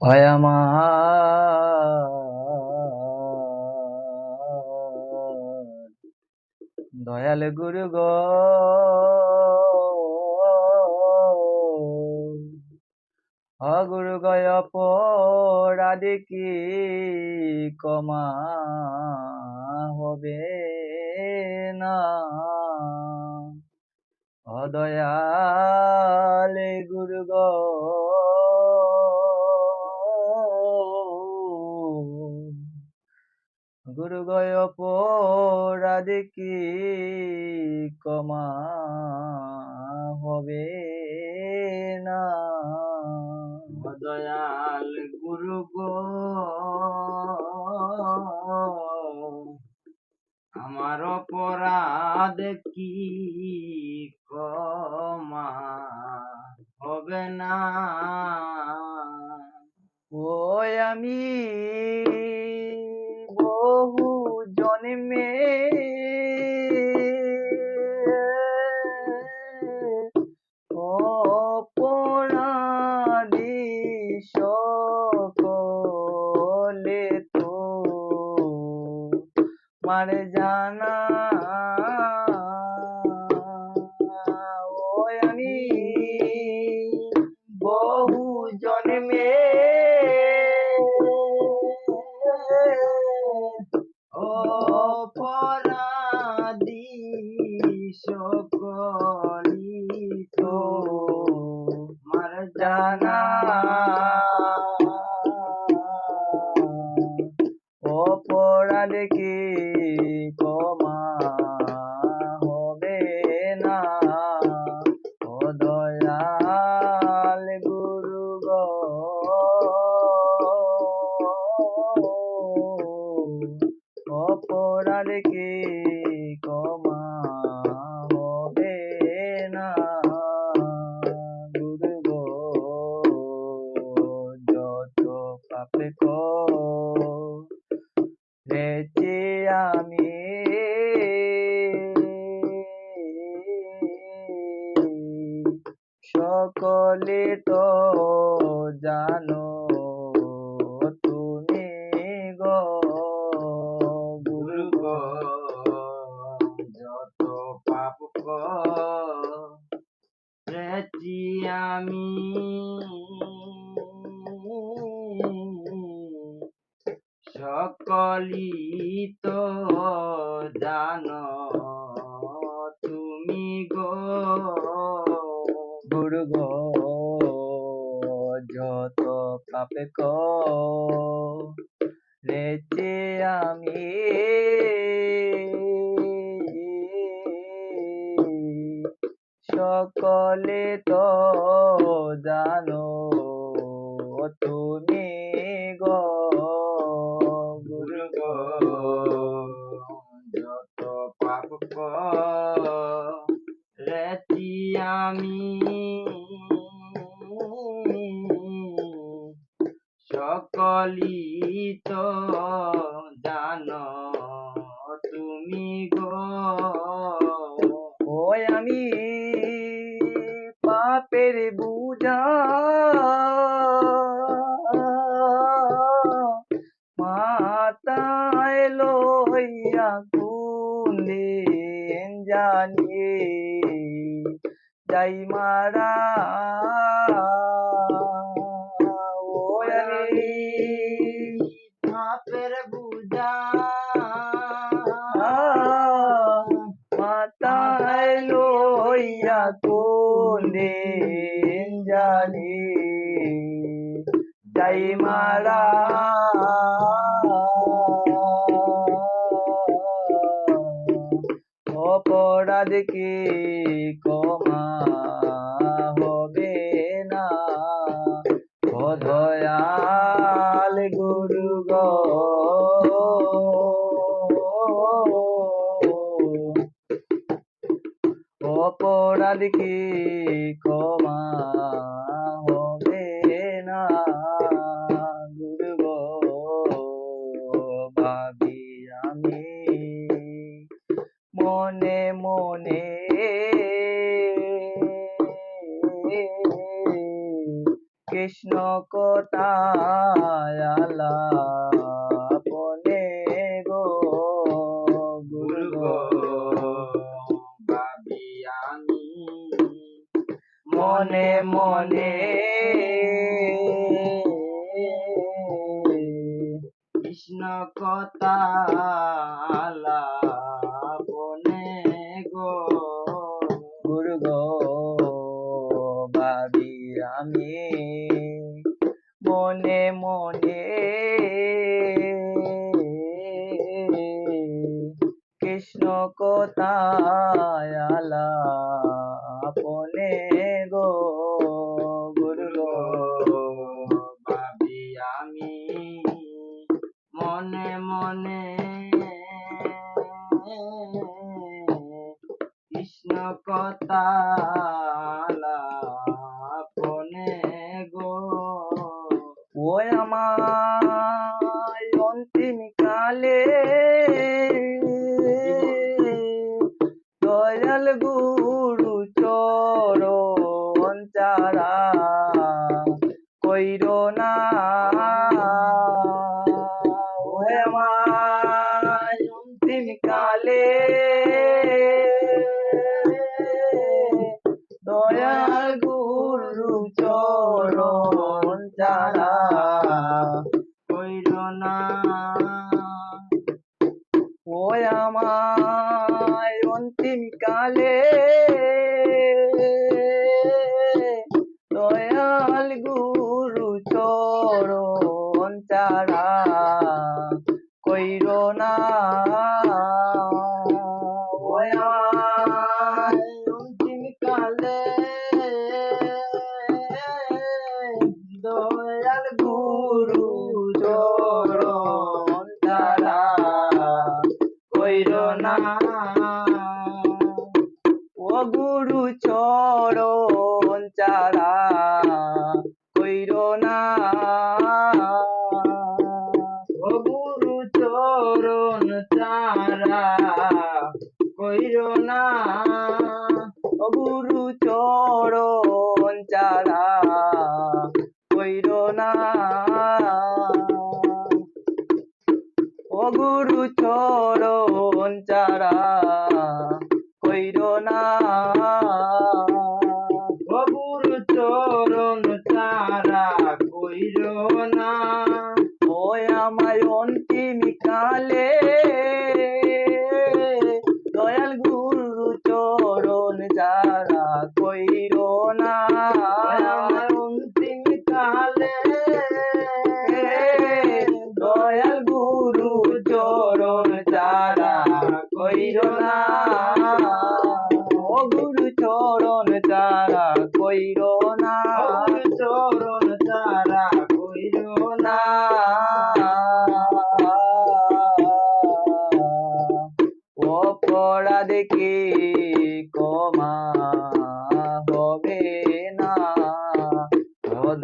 হয় আমার দয়াল গুরু গো। অগুরু গয় অপরাধে কি কমা হবে না? অদয়ালে গুরু গো। গুরু গয় অপরাধে কি কমা হবে না? দয়াল গুরু গো আমার অপরাধ কি ক্ষমা হবে না? ওই আমি Amen. সকলি তো মার জানা সকলে তো জানো তুমি গো গুরু গো যত পাপ করেছি আমি সকলি তো জানো। যত পাপে করেছি আমি। সকলে তো জানো তুমি জানো তুমি গো? ওই আমি পাপের বুঝা মাতায় লইয়া কুলে জানি যাই মারা লইয়া কোনে জানি যাই মারা। অপরাধ কি ক্ষমা অপরাধ কি ক্ষমা হবে না? গুরু গো ভাবি আমি মনে মনে কৃষ্ণ কোথায় মনে মনে। কৃষ্ণ কথা আলাপনে গো। গুরু গো ভাবি আমি। মনে মনে। কৃষ্ণ কোথায় আলাপনে ওই আমার ওই আমায় অন্তিম কালে দয়াল গুরু চরণ চারা কইর না। কইর না। ও গুরু চরণ চারা কইর না। ও গুরু চরণ চারা কইর না। না কইর না। চরণ তারা কইর না। অপরাধ কি কমা হবে না? ও